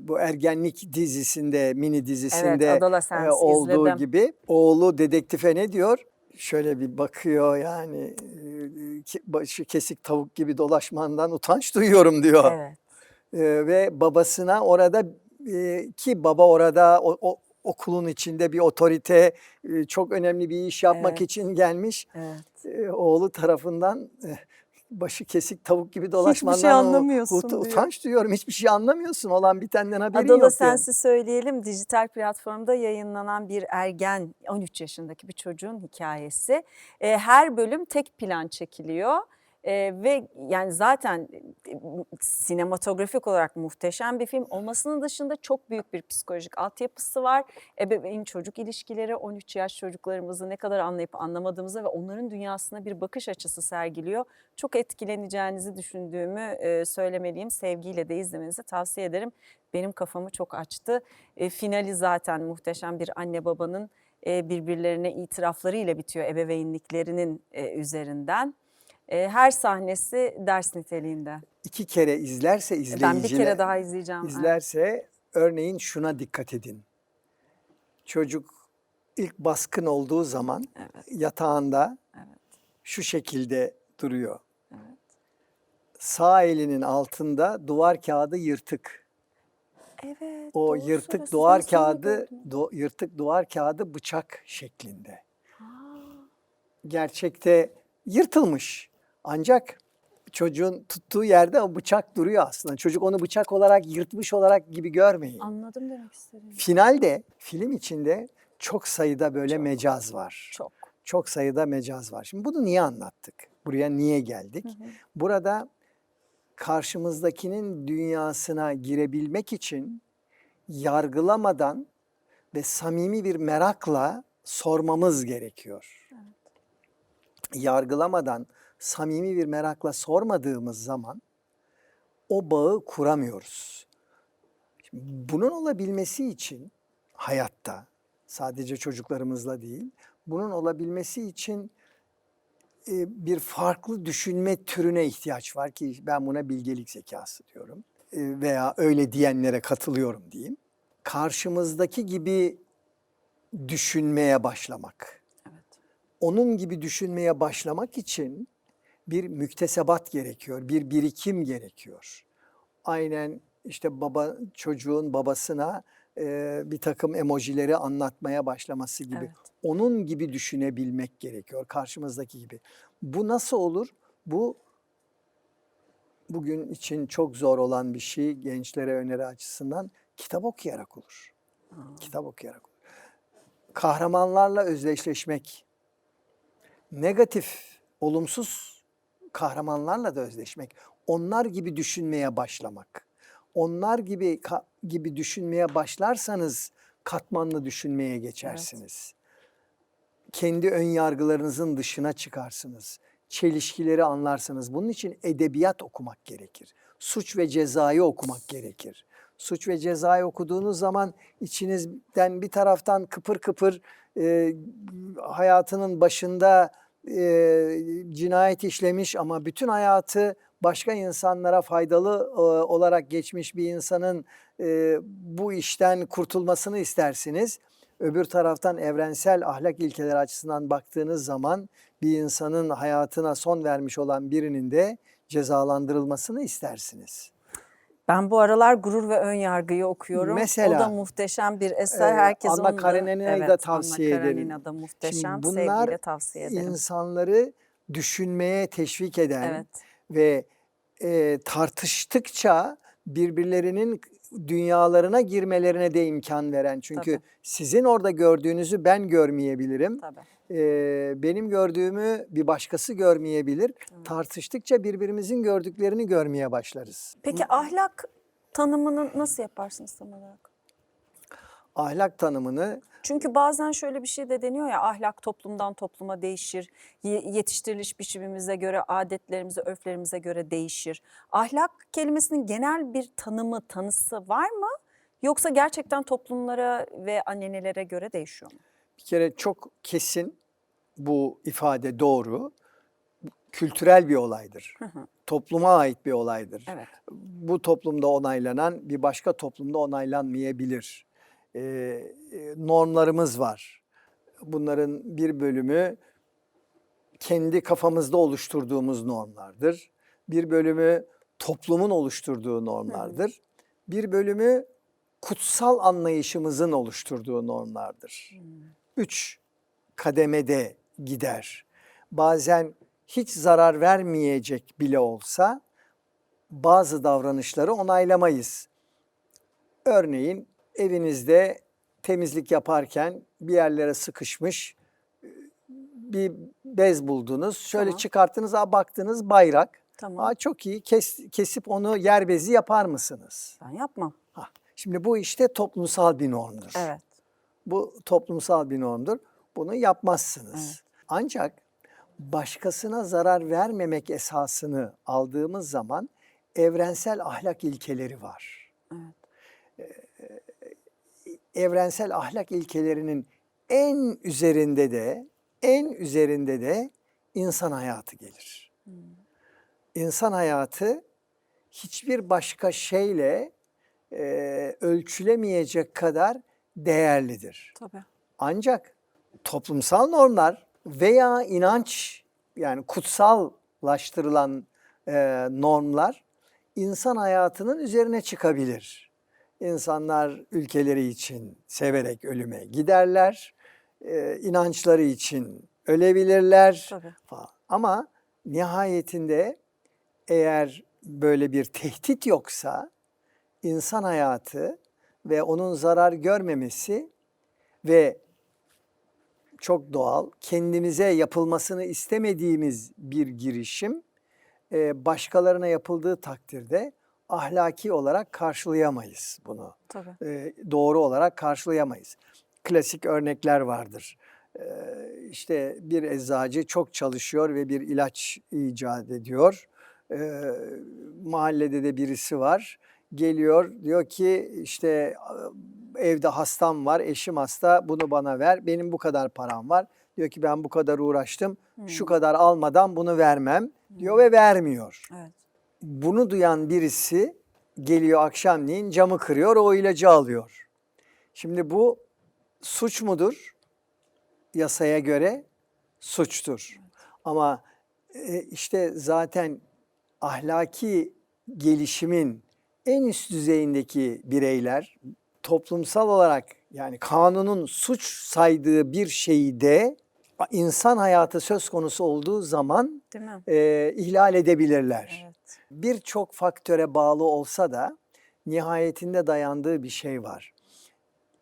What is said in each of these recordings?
bu ergenlik dizisinde, mini dizisinde Evet, Adolescence e, olduğu izledim. gibi oğlu dedektife ne diyor? Şöyle bir bakıyor yani e, başı kesik tavuk gibi dolaşmandan utanç duyuyorum diyor. Evet. E, ve babasına orada e, ki baba orada o, o- okulun içinde bir otorite e, çok önemli bir iş yapmak Evet. için gelmiş. Evet. E, oğlu tarafından başı kesik tavuk gibi dolaşmandan şey o- anlamıyorsun ut- diyor. utanç duyuyorum. Hiçbir şey anlamıyorsun. Olan bitenden haberin yok diyor. Adolescence'i söyleyelim. Dijital platformda yayınlanan bir ergen, 13 yaşındaki bir çocuğun hikayesi. Her bölüm tek plan çekiliyor. E, ve yani zaten e, sinematografik olarak muhteşem bir film olmasının dışında çok büyük bir psikolojik altyapısı var. Ebeveyn çocuk ilişkileri 13 yaş çocuklarımızı ne kadar anlayıp anlamadığımızı ve onların dünyasına bir bakış açısı sergiliyor. Çok etkileneceğinizi düşündüğümü e, söylemeliyim. Sevgiyle de izlemenizi tavsiye ederim. Benim kafamı çok açtı. E, finali zaten muhteşem bir anne babanın e, birbirlerine itiraflarıyla bitiyor ebeveynliklerinin e, üzerinden. E, her sahnesi ders niteliğinde. İki kere izlerse izleyiciler Ben bir kere daha izleyeceğim. Evet. izlerse örneğin şuna dikkat edin. Çocuk ilk baskın olduğu zaman yatağında şu şekilde duruyor. Sağ elinin altında duvar kağıdı yırtık. Evet, O yırtık duvar kağıdı do- yırtık duvar kağıdı bıçak şeklinde. Gerçekte yırtılmış. Ancak çocuğun tuttuğu yerde o bıçak duruyor aslında. Çocuk onu bıçak olarak yırtmış olarak gibi görmeyin. Anladım demek istediğimi. Finalde film içinde çok sayıda böyle mecaz var. Çok. Çok sayıda mecaz var. Şimdi bunu niye anlattık? Buraya niye geldik? Burada karşımızdakinin dünyasına girebilmek için yargılamadan ve samimi bir merakla sormamız gerekiyor. Yargılamadan, samimi bir merakla sormadığımız zaman o bağı kuramıyoruz. Şimdi bunun olabilmesi için hayatta sadece çocuklarımızla değil, bunun olabilmesi için e, bir farklı düşünme türüne ihtiyaç var ki ben buna bilgelik zekası diyorum E, veya öyle diyenlere katılıyorum diyeyim. Karşımızdaki gibi düşünmeye başlamak. Onun gibi düşünmeye başlamak için bir müktesebat gerekiyor, bir birikim gerekiyor. Aynen işte baba çocuğun babasına e, bir takım emojileri anlatmaya başlaması gibi. Evet. Onun gibi düşünebilmek gerekiyor karşımızdaki gibi. Bu nasıl olur? Bu bugün için çok zor olan bir şey gençlere öneri açısından kitap okuyarak olur. Kitap okuyarak olur. Kahramanlarla özdeşleşmek, negatif, olumsuz kahramanlarla da özleşmek, onlar gibi düşünmeye başlamak. Onlar gibi ka- gibi düşünmeye başlarsanız katmanlı düşünmeye geçersiniz. Kendi ön yargılarınızın dışına çıkarsınız. Çelişkileri anlarsınız. Bunun için edebiyat okumak gerekir. Suç ve cezayı okumak gerekir. Suç ve cezayı okuduğunuz zaman içinizden bir taraftan kıpır kıpır e, hayatının başında e, cinayet işlemiş ama bütün hayatı başka insanlara faydalı e, olarak geçmiş bir insanın e, bu işten kurtulmasını istersiniz. Öbür taraftan evrensel ahlak ilkeleri açısından baktığınız zaman bir insanın hayatına son vermiş olan birinin de cezalandırılmasını istersiniz. Ben bu aralar Gurur ve Ön Yargı'yı okuyorum. o Mesela, da muhteşem bir eser. Herkes Anna da, Karenina'yı da evet, tavsiye Anna ederim. Karenina da muhteşem. Şimdi bunlar Sevgiyle tavsiye ederim. insanları düşünmeye teşvik eden Evet. ve e, tartıştıkça birbirlerinin dünyalarına girmelerine de imkan veren. Çünkü Tabii. sizin orada gördüğünüzü ben görmeyebilirim. Tabii. E, benim gördüğümü bir başkası görmeyebilir. Tartıştıkça birbirimizin gördüklerini görmeye başlarız. Peki ahlak tanımını nasıl yaparsınız tam olarak? Ahlak tanımını Çünkü bazen şöyle bir şey de deniyor ya ahlak toplumdan topluma değişir. Ye- Yetiştiriliş biçimimize göre, adetlerimize, örflerimize göre değişir. Ahlak kelimesinin genel bir tanımı, tanısı var mı? Yoksa gerçekten toplumlara ve annelere göre değişiyor mu? Bir kere çok kesin bu ifade doğru. Kültürel bir olaydır. topluma ait bir olaydır. Evet. Bu toplumda onaylanan bir başka toplumda onaylanmayabilir. Ee, e, normlarımız var. Bunların bir bölümü kendi kafamızda oluşturduğumuz normlardır. Bir bölümü toplumun oluşturduğu normlardır. Bir bölümü kutsal anlayışımızın oluşturduğu normlardır. Üç kademede gider. Bazen hiç zarar vermeyecek bile olsa bazı davranışları onaylamayız. Örneğin evinizde temizlik yaparken bir yerlere sıkışmış e, bir bez buldunuz. Şöyle Tamam. çıkarttınız, aa, baktınız bayrak. Tamam. Aa, çok iyi. Kes, kesip onu yer bezi yapar mısınız? Ben yapmam. Hah, Şimdi bu işte toplumsal bir normdur. Evet. Bu toplumsal bir normdur. Bunu yapmazsınız. Evet. Ancak başkasına zarar vermemek esasını aldığımız zaman evrensel ahlak ilkeleri var. Evet. Ee, Evrensel ahlak ilkelerinin en üzerinde de en üzerinde de insan hayatı gelir. İnsan hayatı hiçbir başka şeyle e, ölçülemeyecek kadar değerlidir. Tabii. Ancak toplumsal normlar veya inanç yani kutsallaştırılan e, normlar insan hayatının üzerine çıkabilir. İnsanlar ülkeleri için severek ölüme giderler. E, inançları için ölebilirler Tabii. falan. Ama nihayetinde eğer böyle bir tehdit yoksa insan hayatı ve onun zarar görmemesi ve çok doğal kendimize yapılmasını istemediğimiz bir girişim e, başkalarına yapıldığı takdirde ahlaki olarak karşılayamayız bunu. Tabii. E, doğru olarak karşılayamayız. Klasik örnekler vardır. E, işte bir eczacı çok çalışıyor ve bir ilaç icat ediyor. E, mahallede de birisi var. Geliyor diyor ki işte evde hastam var, eşim hasta bunu bana ver. Benim bu kadar param var. Diyor ki ben bu kadar uğraştım. Şu Hmm. kadar almadan bunu vermem diyor ve vermiyor Evet. bunu duyan birisi geliyor akşamleyin camı kırıyor, o ilacı alıyor. Şimdi bu suç mudur? Yasaya göre suçtur. Ama e, işte zaten ahlaki gelişimin en üst düzeyindeki bireyler toplumsal olarak yani kanunun suç saydığı bir şeyi de insan hayatı söz konusu olduğu zaman e, ihlal edebilirler Evet. birçok faktöre bağlı olsa da nihayetinde dayandığı bir şey var.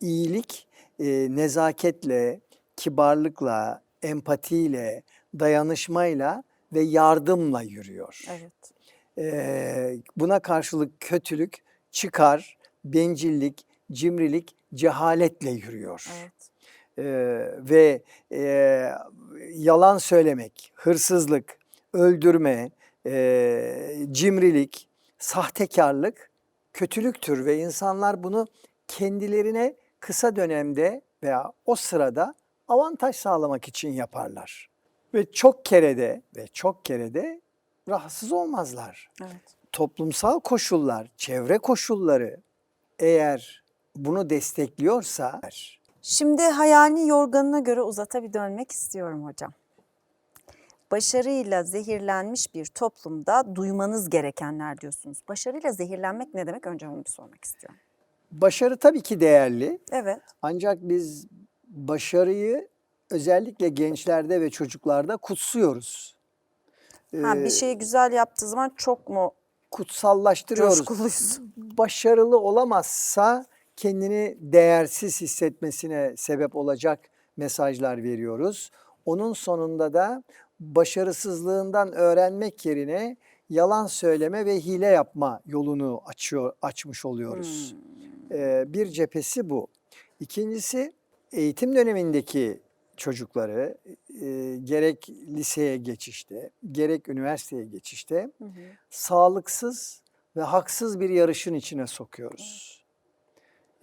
İyilik e, nezaketle, kibarlıkla, empatiyle, dayanışmayla ve yardımla yürüyor. Evet. E, buna karşılık kötülük, çıkar, bencillik, cimrilik, cehaletle yürüyor. Evet. Ee, ve e, yalan söylemek, hırsızlık, öldürme, e, cimrilik, sahtekarlık kötülüktür ve insanlar bunu kendilerine kısa dönemde veya o sırada avantaj sağlamak için yaparlar. Ve çok kerede ve çok kerede rahatsız olmazlar Evet. toplumsal koşullar, çevre koşulları eğer bunu destekliyorsa Şimdi hayalini yorganına göre uzata bir dönmek istiyorum hocam. Başarıyla zehirlenmiş bir toplumda duymanız gerekenler diyorsunuz. Başarıyla zehirlenmek ne demek? Önce onu bir sormak istiyorum. başarı tabii ki değerli. Evet. Ancak biz başarıyı özellikle gençlerde ve çocuklarda kutsuyoruz. Ha, Ee, bir şeyi güzel yaptığı zaman çok mu kutsallaştırıyoruz. coşkuluyuz? Başarılı olamazsa kendini değersiz hissetmesine sebep olacak mesajlar veriyoruz. Onun sonunda da başarısızlığından öğrenmek yerine yalan söyleme ve hile yapma yolunu açıyor açmış oluyoruz. Ee, bir cephesi bu. İkincisi eğitim dönemindeki çocukları e, gerek liseye geçişte gerek üniversiteye geçişte Hı hı. sağlıksız ve haksız bir yarışın içine sokuyoruz.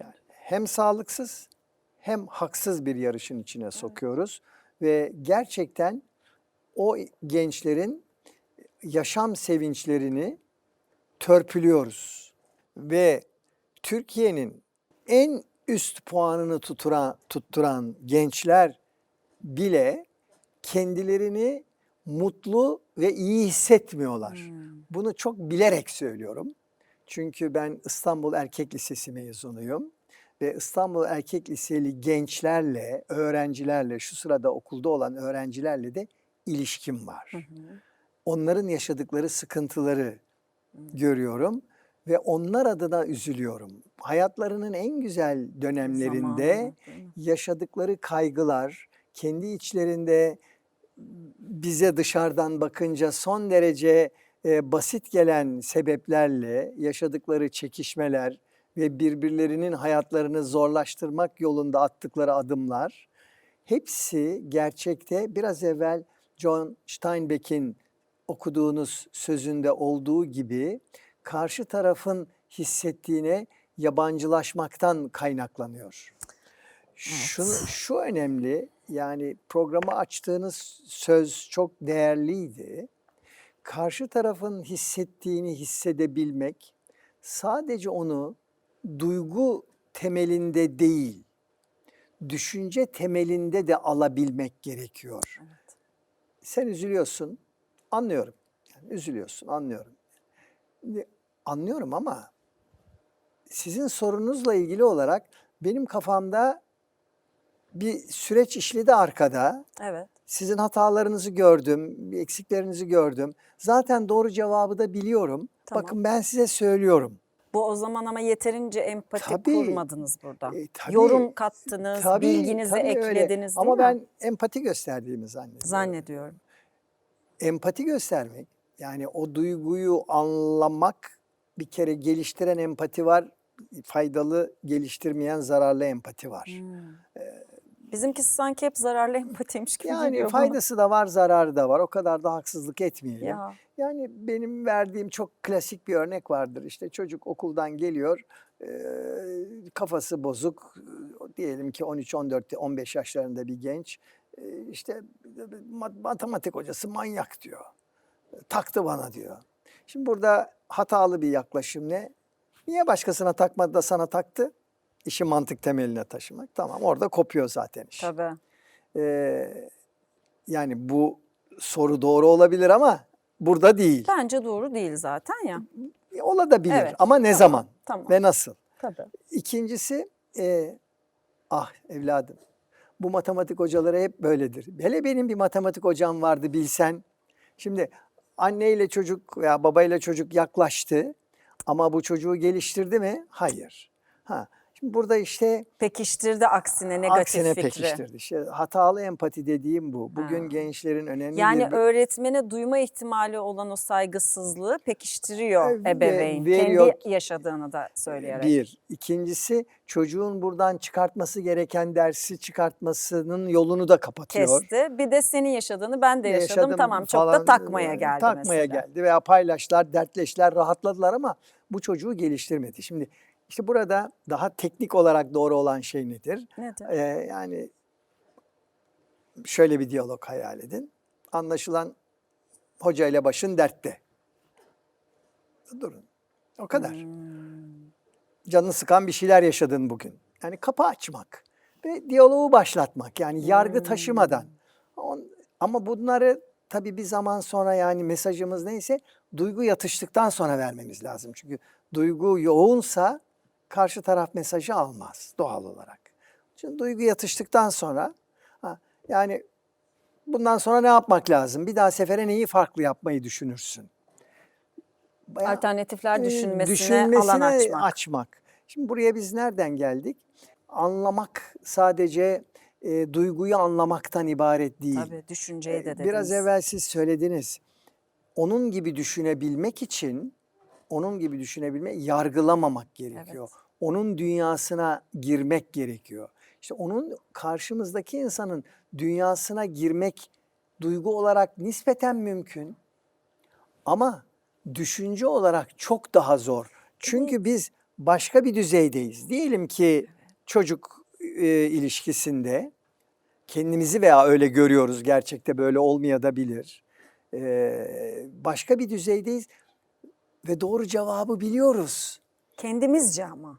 Yani hem sağlıksız hem haksız bir yarışın içine sokuyoruz ve gerçekten o gençlerin yaşam sevinçlerini törpülüyoruz ve Türkiye'nin en üst puanını tuturan, tutturan gençler bile kendilerini mutlu ve iyi hissetmiyorlar. Bunu çok bilerek söylüyorum. Çünkü ben İstanbul Erkek Lisesi mezunuyum ve İstanbul Erkek Liseli gençlerle, öğrencilerle, şu sırada okulda olan öğrencilerle de ilişkim var. Onların yaşadıkları sıkıntıları görüyorum ve onlar adına üzülüyorum. Hayatlarının en güzel dönemlerinde Zamanı, yaşadıkları kaygılar, kendi içlerinde bize dışarıdan bakınca son derece e, basit gelen sebeplerle yaşadıkları çekişmeler ve birbirlerinin hayatlarını zorlaştırmak yolunda attıkları adımlar hepsi gerçekte biraz evvel John Steinbeck'in okuduğunuz sözünde olduğu gibi karşı tarafın hissettiğine yabancılaşmaktan kaynaklanıyor. Şunu, şu önemli yani programı açtığınız söz çok değerliydi. Karşı tarafın hissettiğini hissedebilmek sadece onu duygu temelinde değil, düşünce temelinde de alabilmek gerekiyor. Sen üzülüyorsun, anlıyorum. Yani üzülüyorsun, anlıyorum. Şimdi Anlıyorum ama sizin sorunuzla ilgili olarak benim kafamda bir süreç işledi arkada. Evet. Sizin hatalarınızı gördüm, eksiklerinizi gördüm. Zaten doğru cevabı da biliyorum. Tamam. Bakın ben size söylüyorum. Bu o zaman ama yeterince empati Tabii. kurmadınız burada. E, tabii. Yorum kattınız, Tabii, bilginizi tabii öyle. eklediniz değil Ama mi? ben empati gösterdiğimi zannediyorum. Zannediyorum. empati göstermek yani o duyguyu anlamak bir kere geliştiren empati var, faydalı geliştirmeyen zararlı empati var. Hmm. Bizimkisi sanki hep zararlı empatiymiş gibi Yani geliyor bana. faydası da var, zararı da var. O kadar da haksızlık etmeyelim. Ya. Yani benim verdiğim çok klasik bir örnek vardır. İşte çocuk okuldan geliyor, eee, kafası bozuk, diyelim ki 13, 14, 15 yaşlarında bir genç. Eee, işte ma- matematik hocası manyak diyor. Taktı bana diyor. Şimdi burada hatalı bir yaklaşım ne? Niye başkasına takmadı da sana taktı? İşi mantık temeline taşımak. Tamam orada kopuyor zaten iş. Tabii. Ee, yani bu soru doğru olabilir ama burada değil. Bence doğru değil zaten ya. Ola da bilir Evet, ama ne tamam, zaman tamam. ve nasıl? Tabii. İkincisi e, ah evladım bu matematik hocaları hep böyledir. Hele benim bir matematik hocam vardı bilsen. Şimdi anneyle çocuk veya babayla çocuk yaklaştı ama bu çocuğu geliştirdi mi? Hayır. Ha, şimdi burada işte Pekiştirdi aksine negatif aksine fikri. pekiştirdi. İşte hatalı empati dediğim bu. Bugün Ha. gençlerin önemli Yani bir öğretmene duyma ihtimali olan o saygısızlığı pekiştiriyor E, ve- ebeveyn. veriyor. Kendi yaşadığını da söyleyerek. Bir. İkincisi çocuğun buradan çıkartması gereken dersi çıkartmasının yolunu da kapatıyor. Kesti. Bir de senin yaşadığını ben de yaşadım. Yaşadım tamam çok falan, da takmaya e, geldi Takmaya mesela. geldi veya paylaştılar, dertleştiler, rahatladılar ama bu çocuğu geliştirmedi. Şimdi işte burada daha teknik olarak doğru olan şey nedir? Nedir? Ee, yani şöyle bir diyalog hayal edin. Anlaşılan hoca ile başın dertte. Durun. O kadar. Hmm. Canını sıkan bir şeyler yaşadın bugün. Yani kapı açmak ve diyaloğu başlatmak. Yani yargı taşımadan. On- Ama bunları tabii bir zaman sonra yani mesajımız neyse duygu yatıştıktan sonra vermemiz lazım. Çünkü duygu yoğunsa karşı taraf mesajı almaz doğal olarak. Şimdi duygu yatıştıktan sonra ha, yani bundan sonra ne yapmak lazım? Bir daha sefere neyi farklı yapmayı düşünürsün? Bayağı- Alternatifler e, düşünmesine, alan açmak. açmak. Şimdi buraya biz nereden geldik? Anlamak sadece e, duyguyu anlamaktan ibaret değil. Tabii düşünceyi de E, dediniz. Biraz evvel siz söylediniz. Onun gibi düşünebilmek için, onun gibi düşünebilmek, yargılamamak gerekiyor. Onun dünyasına girmek gerekiyor. İşte onun karşımızdaki insanın dünyasına girmek duygu olarak nispeten mümkün. Ama düşünce olarak çok daha zor. Çünkü biz başka bir düzeydeyiz. Diyelim ki çocuk e, ilişkisinde kendimizi veya öyle görüyoruz gerçekte böyle olmayabilir. e, başka bir düzeydeyiz ve doğru cevabı biliyoruz. Kendimizce ama.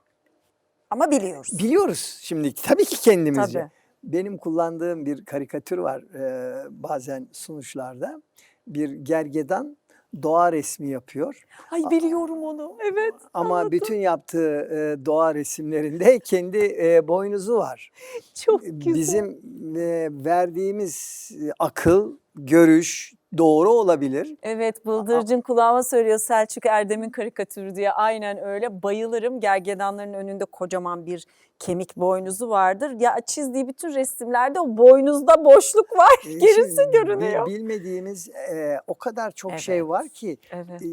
Ama biliyoruz. Biliyoruz şimdi tabii ki kendimizce. Tabii. Benim kullandığım bir karikatür var e, bazen sunuşlarda. Bir gergedan doğa resmi yapıyor. Ay biliyorum onu. Evet. Ama anladım. bütün yaptığı e, doğa resimlerinde kendi e, boynuzu var. çok güzel. Bizim e, verdiğimiz e, akıl, görüş doğru olabilir. Evet Bıldırcın kulağıma söylüyor Selçuk Erdem'in karikatürü diye. Aynen öyle. Bayılırım. Gergedanların önünde kocaman bir kemik boynuzu vardır. Ya çizdiği bütün resimlerde o boynuzda boşluk var. Gerisi şimdi görünüyor. Bilmediğimiz e, o kadar çok Evet. şey var ki Evet. e,